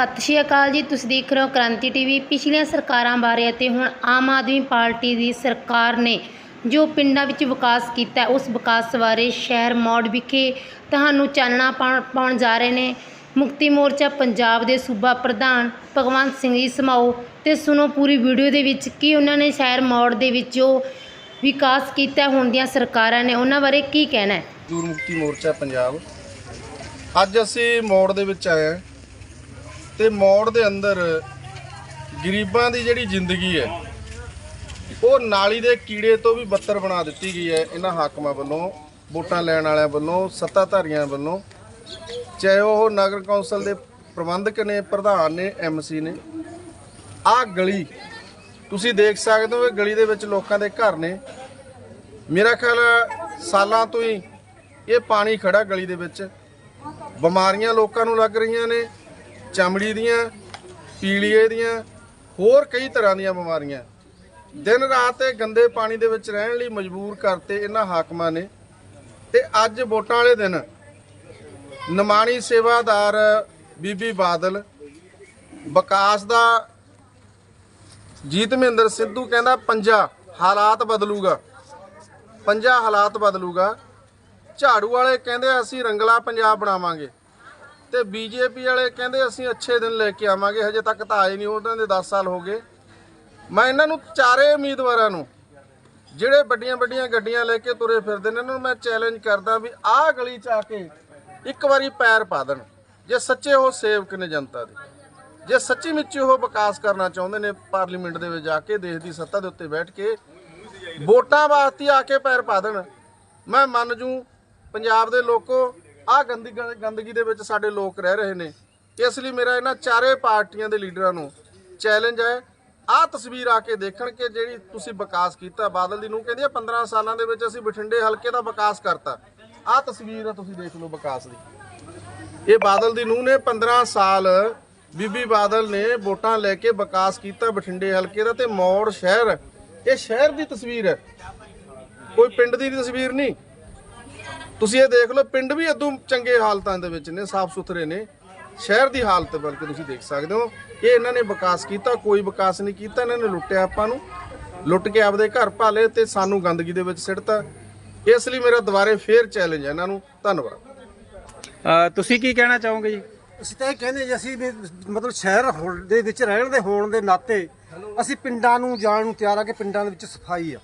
ਸਤਿ ਸ਼੍ਰੀ ਅਕਾਲ ਜੀ। ਤੁਸੀਂ ਦੇਖ ਰਹੇ ਹੋ ਕ੍ਰਾਂਤੀ ਟੀਵੀ। ਪਿਛਲੀਆਂ ਸਰਕਾਰਾਂ ਬਾਰੇ ਅਤੇ ਹੁਣ ਆਮ ਆਦਮੀ ਪਾਰਟੀ ਦੀ ਸਰਕਾਰ ਨੇ ਜੋ ਪਿੰਡਾਂ ਵਿੱਚ ਵਿਕਾਸ ਕੀਤਾ, ਉਸ ਵਿਕਾਸ ਬਾਰੇ ਸ਼ਹਿਰ ਮੌੜ ਵਿਖੇ ਤੁਹਾਨੂੰ ਚਾਨਣਾ ਪਾਉਣ ਪਾਉਣ ਜਾ ਰਹੇ ਨੇ। ਮੁਕਤੀ ਮੋਰਚਾ ਪੰਜਾਬ ਦੇ ਸੂਬਾ ਪ੍ਰਧਾਨ ਭਗਵੰਤ ਸਿੰਘ ਜੀ ਸਮਾਓ ਤੇ ਸੁਣੋ ਪੂਰੀ ਵੀਡੀਓ ਦੇ ਵਿੱਚ ਕੀ ਉਹਨਾਂ ਨੇ ਸ਼ਹਿਰ ਮੌੜ ਦੇ ਵਿੱਚ ਜੋ ਵਿਕਾਸ ਕੀਤਾ, ਹੁਣ ਦੀਆਂ ਸਰਕਾਰਾਂ ਨੇ ਉਹਨਾਂ ਬਾਰੇ ਕੀ ਕਹਿਣਾ ਹੈ? ਮਜ਼ਦੂਰ ਮੁਕਤੀ ਮੋਰਚਾ ਪੰਜਾਬ। ਅੱਜ ਅਸੀਂ ਮੌੜ ਦੇ ਵਿੱਚ ਆਏ ਹਾਂ। ਤੇ ਮੋੜ ਦੇ ਅੰਦਰ ਗਰੀਬਾਂ ਦੀ ਜਿਹੜੀ ਜ਼ਿੰਦਗੀ ਹੈ, ਉਹ ਨਾਲੀ ਦੇ ਕੀੜੇ ਤੋਂ ਵੀ ਬੱਤਰ ਬਣਾ ਦਿੱਤੀ ਗਈ ਹੈ ਇਹਨਾਂ ਹਾਕਮਾਂ ਵੱਲੋਂ, ਵੋਟਾਂ ਲੈਣ ਵਾਲਿਆਂ ਵੱਲੋਂ, ਸੱਤਾਧਾਰੀਆਂ ਵੱਲੋਂ। ਚਾਹੇ ਉਹ ਨਗਰ ਕੌਂਸਲ ਦੇ ਪ੍ਰਬੰਧਕ ਨੇ, ਪ੍ਰਧਾਨ ਨੇ ਐਮਸੀ ਨੇ। ਆਹ ਗਲੀ, ਤੁਸੀਂ ਦੇਖ ਸਕਦੇ ਹੋ ਇਹ ਗਲੀ ਦੇ ਵਿੱਚ ਲੋਕਾਂ ਦੇ ਘਰ ਨੇ। ਮੇਰਾ ਖਿਆਲ ਸਾਲਾਂ ਤੋਂ ਹੀ ਇਹ ਪਾਣੀ ਖੜਾ ਗਲੀ ਦੇ ਵਿੱਚ। ਬਿਮਾਰੀਆਂ ਲੋਕਾਂ ਨੂੰ ਲੱਗ ਰਹੀਆਂ ਨੇ। ਚਮੜੀ ਦੀਆਂ, ਪੀਲੀਏ ਦੀਆਂ, ਹੋਰ ਕਈ ਤਰ੍ਹਾਂ ਦੀਆਂ ਬਿਮਾਰੀਆਂ। ਦਿਨ ਰਾਤ ਇਹ ਗੰਦੇ ਪਾਣੀ ਦੇ ਵਿੱਚ ਰਹਿਣ ਲਈ ਮਜਬੂਰ ਕਰਤੇ ਇਹਨਾਂ ਹਾਕਮਾਂ ਨੇ। ਤੇ ਅੱਜ ਵੋਟਾਂ ਵਾਲੇ ਦਿਨ ਨਿਮਾਣੀ ਸੇਵਾਦਾਰ ਬੀਬੀ ਬਾਦਲ, ਵਿਕਾਸ ਦਾ ਜੀਤ ਮਹਿੰਦਰ ਸਿੱਧੂ ਕਹਿੰਦਾ ਪੰਜਾ ਹਾਲਾਤ ਬਦਲੂਗਾ। ਪੰਜਾ ਹਾਲਾਤ ਬਦਲੂਗਾ। ਝਾੜੂ ਵਾਲੇ ਕਹਿੰਦੇ ਅਸੀਂ ਰੰਗਲਾ ਪੰਜਾਬ ਬਣਾਵਾਂਗੇ। ਤੇ ਬੀਜੇਪੀ ਵਾਲੇ ਕਹਿੰਦੇ ਅਸੀਂ ਅੱਛੇ ਦਿਨ ਲੈ ਕੇ ਆਵਾਂਗੇ, ਹਜੇ ਤੱਕ ਤਾਂ ਆਏ ਨਹੀਂ ਉਹਨਾਂ ਦੇ 10 ਸਾਲ ਹੋ ਗਏ। ਮੈਂ ਇਹਨਾਂ ਨੂੰ ਚਾਰੇ ਉਮੀਦਵਾਰਾਂ ਨੂੰ, ਜਿਹੜੇ ਵੱਡੀਆਂ ਵੱਡੀਆਂ ਗੱਡੀਆਂ ਲੈ ਕੇ ਤੁਰੇ ਫਿਰਦੇ ਨੇ, ਇਹਨਾਂ ਨੂੰ ਮੈਂ ਚੈਲੰਜ ਕਰਦਾ ਵੀ ਆਹ ਗਲੀ ਚ ਆ ਕੇ ਇੱਕ ਵਾਰੀ ਪੈਰ ਪਾ ਦੇਣ, ਜੇ ਸੱਚੇ ਉਹ ਸੇਵਕ ਨੇ ਜਨਤਾ ਦੇ। ਜੇ ਸੱਚੀ ਮੁੱਚੀ ਉਹ ਵਿਕਾਸ ਕਰਨਾ ਚਾਹੁੰਦੇ ਨੇ, ਪਾਰਲੀਮੈਂਟ ਦੇ ਵਿੱਚ ਜਾ ਕੇ, ਦੇਸ਼ ਦੀ ਸੱਤਾ ਦੇ ਉੱਤੇ ਬੈਠ ਕੇ, ਵੋਟਾਂ ਵਾਸਤੇ ਆ ਕੇ ਪੈਰ ਪਾ ਦੇਣ। ਮੈਂ ਮੰਨ ਜੂ, ਪੰਜਾਬ ਦੇ ਲੋਕੋ ਆ ਗੰਦੀ ਗੰਦਗੀ ਦੇ ਵਿੱਚ ਸਾਡੇ ਲੋਕ ਰਹਿ ਰਹੇ ਨੇ। ਇਸ ਲਈ ਮੇਰਾ ਇਹਨਾਂ ਚਾਰੇ ਪਾਰਟੀਆਂ ਦੇ ਲੀਡਰਾਂ ਨੂੰ ਚੈਲੰਜ ਹੈ। ਆਹ ਤਸਵੀਰ ਆ ਕੇ ਦੇਖਣ ਕਿ ਜਿਹੜੀ ਤੁਸੀਂ ਵਿਕਾਸ ਕੀਤਾ, ਬਾਦਲ ਦੀ ਨੂੰ ਕਹਿੰਦੀ ਆ 15 ਸਾਲਾਂ ਦੇ ਵਿੱਚ ਅਸੀਂ ਬਠਿੰਡੇ ਹਲਕੇ ਦਾ ਵਿਕਾਸ ਕਰਤਾ। ਆਹ ਤਸਵੀਰ ਆ, ਤੁਸੀਂ ਦੇਖ ਲਓ ਵਿਕਾਸ ਦੀ। ਇਹ ਬਾਦਲ ਦੀ ਨੂੰ ਨੇ 15 ਸਾਲ ਬੀਬੀ ਬਾਦਲ ਨੇ ਵੋਟਾਂ ਲੈ ਕੇ ਵਿਕਾਸ ਕੀਤਾ ਬਠਿੰਡੇ ਹਲਕੇ ਦਾ ਤੇ ਮੌੜ ਸ਼ਹਿਰ। ਇਹ ਸ਼ਹਿਰ ਦੀ ਤਸਵੀਰ ਹੈ। ਕੋਈ ਪਿੰਡ ਦੀ ਤਸਵੀਰ ਨਹੀਂ। ਤੁਸੀਂ ਇਹ ਦੇਖ ਲਓ ਪਿੰਡ ਵੀ ਇਦੋਂ ਚੰਗੇ ਹਾਲਤਾਂ ਦੇ ਵਿੱਚ ਨੇ ਸਾਫ਼ ਸੁਥਰੇ ਨੇ। ਸ਼ਹਿਰ ਦੀ ਹਾਲਤ ਬਲਕਿ ਤੁਸੀਂ ਦੇਖ ਸਕਦੇ ਹੋ ਇਹ ਇਹਨਾਂ ਨੇ ਵਿਕਾਸ ਕੀਤਾ ਕੋਈ ਵਿਕਾਸ ਨਹੀਂ ਕੀਤਾ ਇਹਨਾਂ ਨੇ ਲੁੱਟਿਆ ਆਪਾਂ ਨੂੰ। ਲੁੱਟ ਕੇ ਆਪਦੇ ਘਰ ਭਾਲੇ ਤੇ ਸਾਨੂੰ ਗੰਦਗੀ ਦੇ ਵਿੱਚ ਸਿੱਟਤਾ। ਇਸ ਲਈ ਮੇਰਾ ਦੁਬਾਰੇ ਫੇਰ ਚੈਲੰਜ ਹੈ ਇਹਨਾਂ ਨੂੰ। ਧੰਨਵਾਦ। ਤੁਸੀਂ ਕੀ ਕਹਿਣਾ ਚਾਹੋਗੇ ਜੀ? ਅਸੀਂ ਤਾਂ ਇਹ ਕਹਿੰਦੇ ਜੀ ਅਸੀਂ ਵੀ ਮਤਲਬ ਸ਼ਹਿਰ ਹੋਣ ਦੇ ਵਿੱਚ ਰਹਿਣ ਦੇ ਹੋਣ ਦੇ ਨਾਤੇ ਅਸੀਂ ਪਿੰਡਾਂ ਨੂੰ ਜਾਣ ਨੂੰ ਤਿਆਰ ਆ ਕਿ ਪਿੰਡਾਂ ਦੇ ਵਿੱਚ ਸਫ਼ਾਈ ਆ।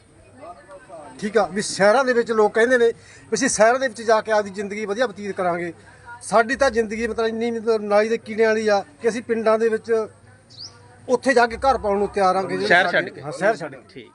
ਠੀਕ ਆ ਵੀ ਸ਼ਹਿਰਾਂ ਦੇ ਵਿੱਚ ਲੋਕ ਕਹਿੰਦੇ ਨੇ ਵੀ ਅਸੀਂ ਸ਼ਹਿਰਾਂ ਦੇ ਵਿੱਚ ਜਾ ਕੇ ਆਪਦੀ ਜ਼ਿੰਦਗੀ ਵਧੀਆ ਬਤੀਤ ਕਰਾਂਗੇ। ਸਾਡੀ ਤਾਂ ਜ਼ਿੰਦਗੀ ਮਤਲਬ ਇੰਨੀ ਮਤਲਬ ਨਾਲੀ ਦੇ ਕੀੜਿਆਂ ਵਾਲੀ ਆ ਕਿ ਅਸੀਂ ਪਿੰਡਾਂ ਦੇ ਵਿੱਚ ਉੱਥੇ ਜਾ ਕੇ ਘਰ ਪਾਉਣ ਨੂੰ ਤਿਆਰ ਆਂਗੇ। ਸ਼ਹਿਰ ਛੱਡ ਕੇ। ਹਾਂ ਸ਼ਹਿਰ ਛੱਡ ਕੇ। ਠੀਕ।